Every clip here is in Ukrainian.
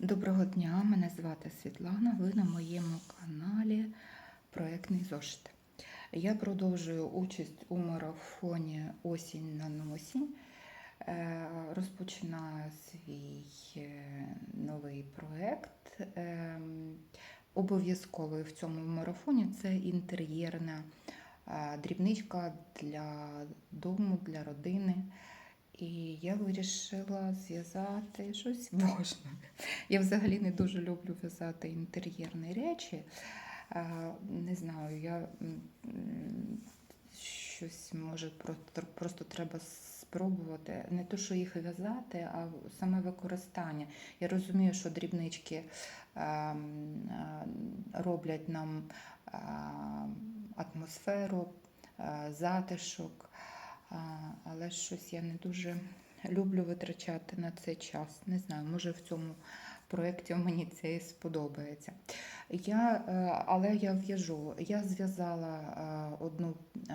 Доброго дня, мене звати Світлана. Ви на моєму каналі Проектний зошит. Я продовжую участь у марафоні Осінь на носінь. Е, Розпочинаю свій е, новий проект. Е, Обов'язковий в цьому марафоні це інтер'єрна дрібничка для дому, для родини. І я вирішила зв'язати щось важне. Я взагалі не дуже люблю в'язати інтер'єрні речі. Не знаю, я щось може просто, треба спробувати. Не то, що їх в'язати, а саме використання. Я розумію, що дрібнички роблять нам атмосферу, затишок. Але щось я не дуже люблю витрачати на це час. Не знаю, може в цьому проєкті мені це і сподобається. Я, е, але я в'яжу. Я зв'язала е, одну, е,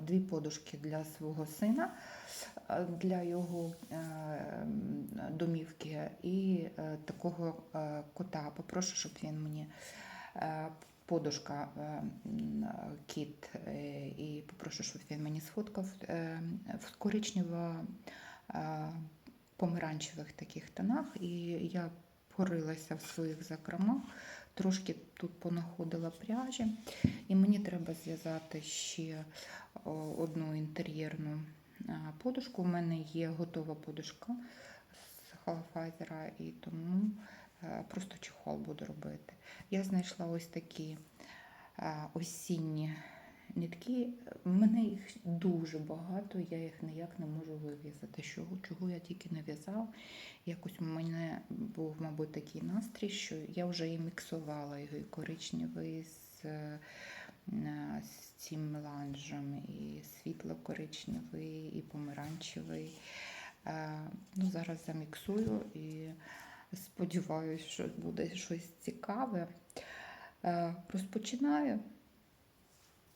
дві подушки для свого сина, для його домівки і такого кота. Попрошу, щоб він мені. Подушка е, кіт, е, і попрошу, щоб він мені сфоткав е, в коричнево е, помаранчевих таких тонах. І я порилася в своїх закромах, трошки тут понаходила пряжі, і мені треба зв'язати ще одну інтер'єрну подушку. У мене є готова подушка з халафайзера, і тому просто чехол буду робити. Я знайшла ось такі е, осінні нитки. У мене їх дуже багато, я їх ніяк не можу вив'язати. Чого, я тільки не в'язала. Якось у мене був, мабуть, такий настрій, що я вже і міксувала його і коричневий з, е, з цим меланжем, і світло-коричневий, і помаранчевий. Е, Ну, зараз заміксую і сподіваюся, що буде щось цікаве. Е, Розпочинаю.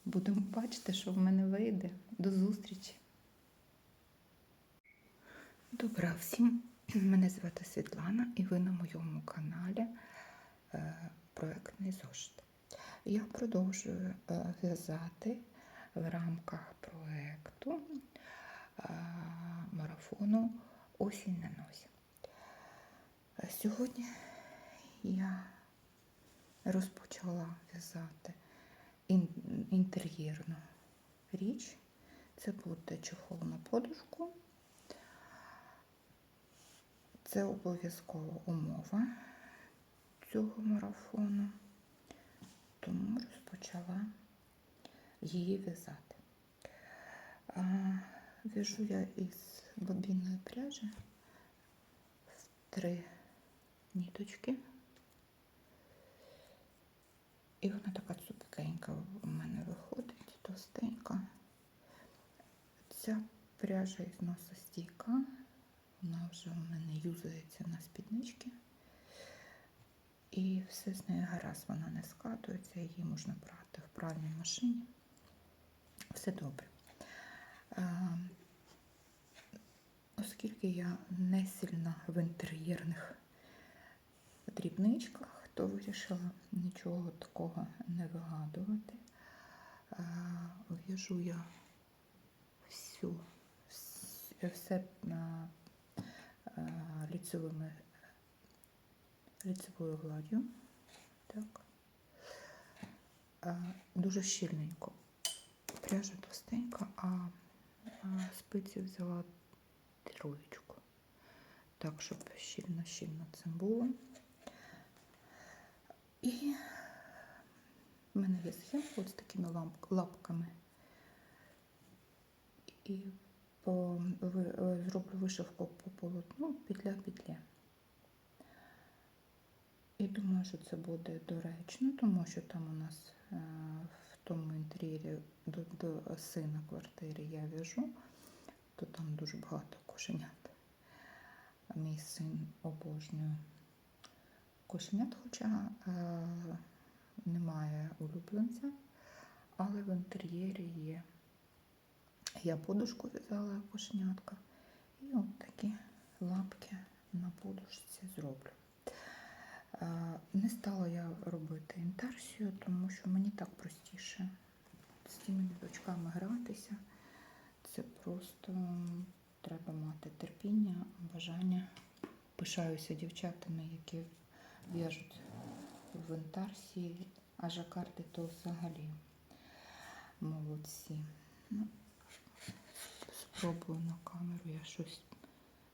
Будемо бачити, що в мене вийде. До зустрічі. Добра всім. Мене звати Світлана і ви на моєму каналі е, Проектний зошит. Я продовжую е, в'язати в рамках проекту е, марафону Осінь на носі. Е, Сьогодні я розпочала в'язати інтер'єрну річ. Це буде чохол на подушку. Це обов'язкова умова цього марафону, тому розпочала її в'язати. В'яжу я із бобінної пряжі в три ніточки. І вона така цупкенька у мене виходить, товстенька. Ця пряжа ізносостійка, вона вже у мене юзається на спіднички. І все з нею гаразд, вона не скатується, її можна брати в пральній машині. Все добре. Оскільки я не сильна в інтер'єрних дрібничках, то вирішила нічого такого не вигадувати. В'яжу я всю, все а, ліцевими, ліцевою гладдю. Так. Дуже щільненько. Пряжа товстенька, а, спиці взяла троєчку. Так, щоб щільно-щільно це було. І в мене є от з такими ламп- лапками. І по, зроблю вишивку по полотну петля-петля. І думаю, що це буде доречно, тому що там у нас е, в тому інтер'єрі до, до сина квартири я в'яжу, то там дуже багато кошенят. Мій син обожнює кошенят, хоча е, немає улюбленця, але в інтер'єрі є. Я подушку в'язала кошенятка, і от такі лапки на подушці зроблю. Е, Не стала я робити інтерсію, тому що мені так простіше з цими ниточками гратися. Це просто треба мати терпіння, бажання. Пишаюся дівчатами, які в'яжуть в інтарсії, а жакарди то взагалі молодці. Ну, спробую на камеру я щось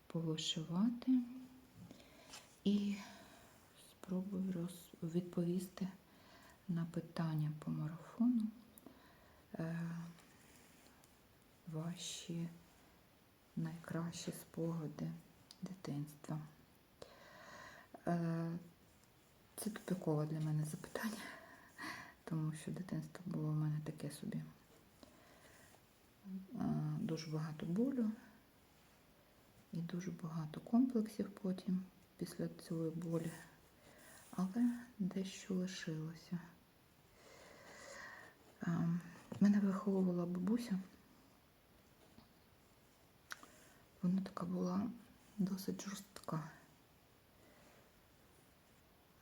повишивати і спробую роз... відповісти на питання по марафону. Е, ваші найкращі спогади дитинства. Е, це тупикове для мене запитання, тому що дитинство було в мене таке собі. Е, Дуже багато болю і дуже багато комплексів потім після цієї болі, але дещо лишилося. Е, Мене виховувала бабуся. Вона така була досить жорстка.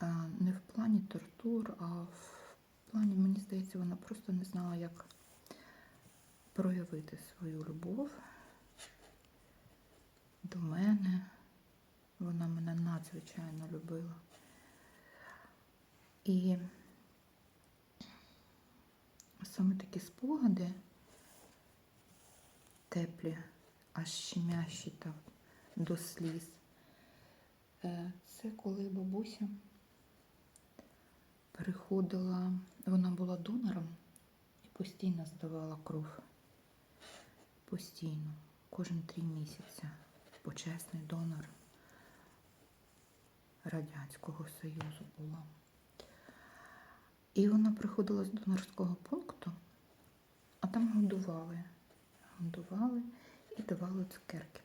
Не в плані тортур, а в плані, мені здається, вона просто не знала, як проявити свою любов до мене. Вона мене надзвичайно любила. І саме такі спогади теплі, аж щемящі та до сліз. Е, Це коли бабуся приходила, вона була донором і постійно здавала кров. Постійно, кожен три місяці. Почесний донор Радянського Союзу була. І вона приходила з донорського пункту, а там годували. Годували і давали цукерки.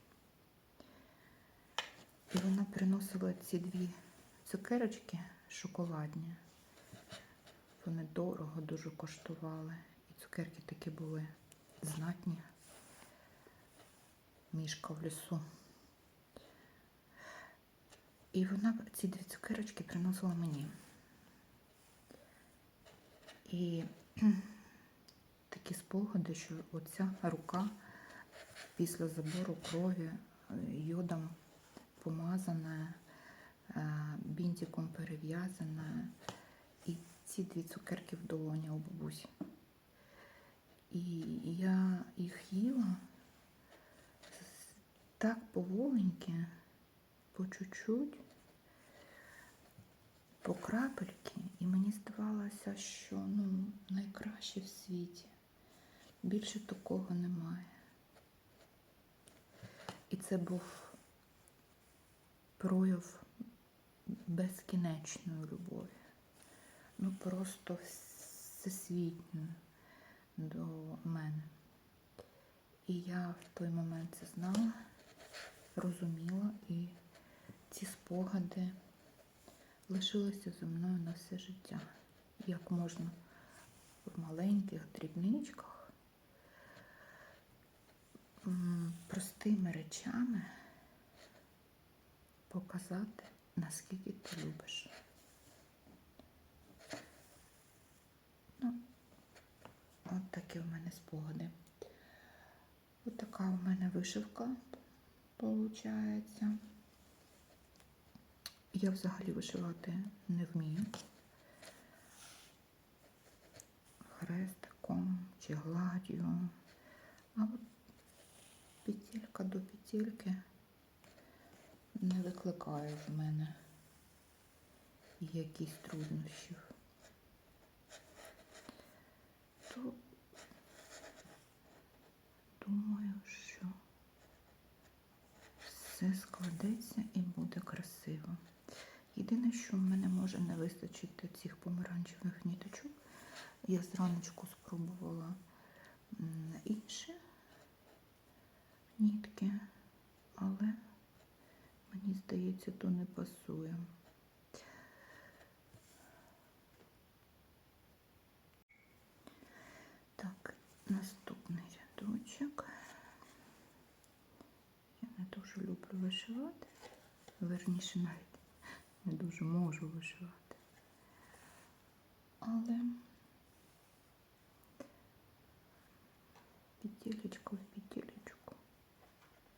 І вона приносила ці дві цукерочки шоколадні. Вони дорого дуже коштували. І цукерки такі були знатні. Мішка в лісу. І вона ці дві цукерочки приносила мені. І такі спогади, що оця рука після забору крові е, йодом помазана, е, бінтиком перев'язана, ці дві цукерки в долоні у бабусі. І я їх їла так поволеньки, по чуть-чуть, по крапельки, і мені здавалося, що ну, найкраще в світі. Більше такого немає. І це був прояв безкінечної любові. Ну просто всесвітньої до мене. І я в той момент це знала, розуміла, і ці спогади лишилися зі мною на все життя. Як можна в маленьких дрібничках простими речами показати, наскільки ти любиш. Ну, от такі в мене спогади. От така у мене вишивка виходить. Я взагалі вишивати не вмію. Хрестиком чи гладдю. А от петелька до петельки не викликає в мене якісь труднощів. То думаю, що все складеться і буде красиво. Єдине, що в мене може не вистачити цих помаранчевих ніточок. Я зраночку спробувала інші нітки, але мені здається, то не пасує. Так, наступний рядочок. Я не дуже люблю вишивати, верніше навіть не дуже можу вишивати. Але петелечка в петілечку,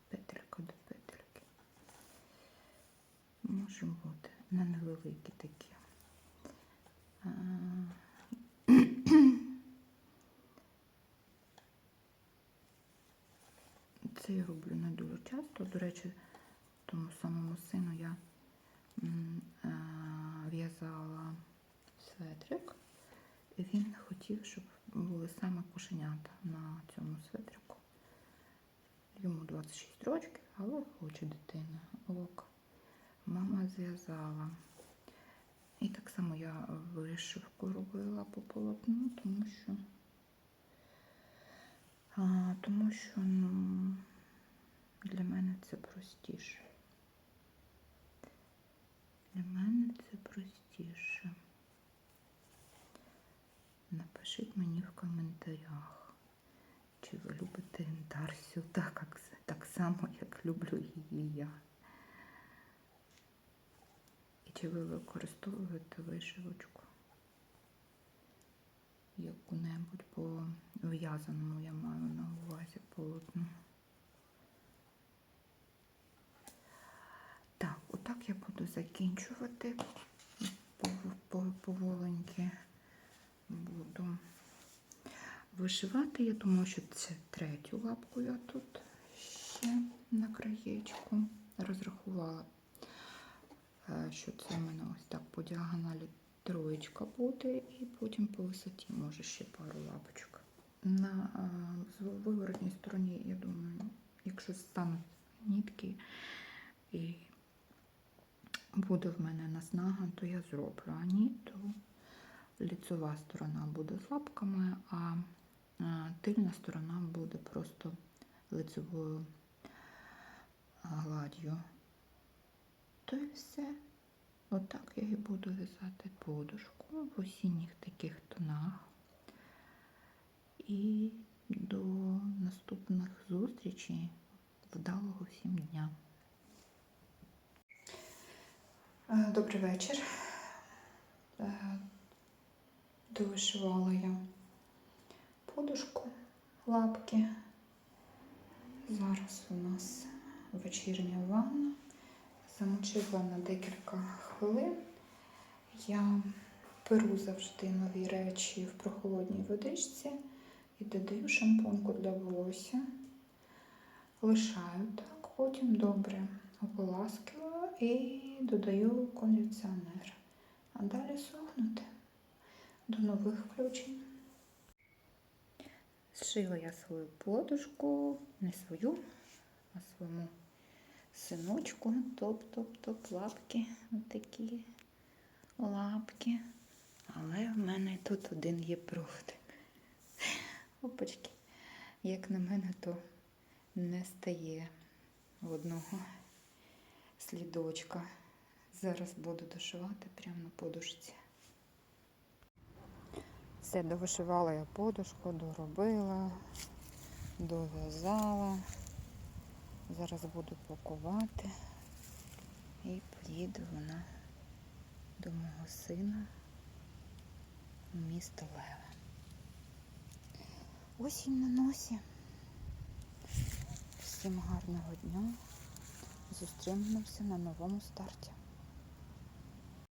петелька до петельки. Може бути на невеликі такі. А, Це я роблю не дуже часто. До речі, тому самому сину я в'язала светрик. І він хотів, щоб були саме кошенята на цьому светрику. Йому 26 років, але хоче дитина. Ок. Мама зв'язала. І так само я вишивку робила по полотну, тому що, а, тому що ну, для мене це простіше. Для мене це простіше. Напишіть мені в коментарях, чи ви любите Дарсю так, так само, як люблю її я. І чи ви використовуєте вишивочку яку-небудь по в'язаному я маю на увазі полотну. Так, я буду закінчувати пов- пов- поволеньки буду вишивати. Я думаю, що це третю лапку я тут ще на краєчку розрахувала, е, що це в мене ось так по діагоналі троєчка буде, і потім по висоті може ще пару лапочок. На е, виворотній стороні, я думаю, якщо стануть нітки і буде в мене наснага, то я зроблю, а ні, то ліцева сторона буде з лапками, а тильна сторона буде просто лицевою а, гладдю. То і все. Отак я і буду в'язати подушку в осінніх таких тонах. І до наступних зустрічей. Вдалого всім дня. Е, Добрий вечір. Е, Довишивала я подушку, лапки. Зараз у нас вечірня ванна. Замочила на декілька хвилин. Я перу завжди нові речі в прохолодній водичці і додаю шампуньку для волосся. Лишаю так, потім добре ополаскиваю і додаю кондиціонер. А далі сохнути. До нових включень. Зшила я свою подушку, не свою, а своєму синочку. Топ-топ-топ лапки. Отакі лапки. Але в мене тут один є проводик. Опачки. Як на мене, то не стає одного слідочка. Зараз буду дошивати прямо на подушці. Все, довишивала я подушку, доробила, дов'язала. Зараз буду пакувати і поїду вона до мого сина у місто Леве. Осінь на носі. Всім гарного дня. Зустрінемося на новому старті.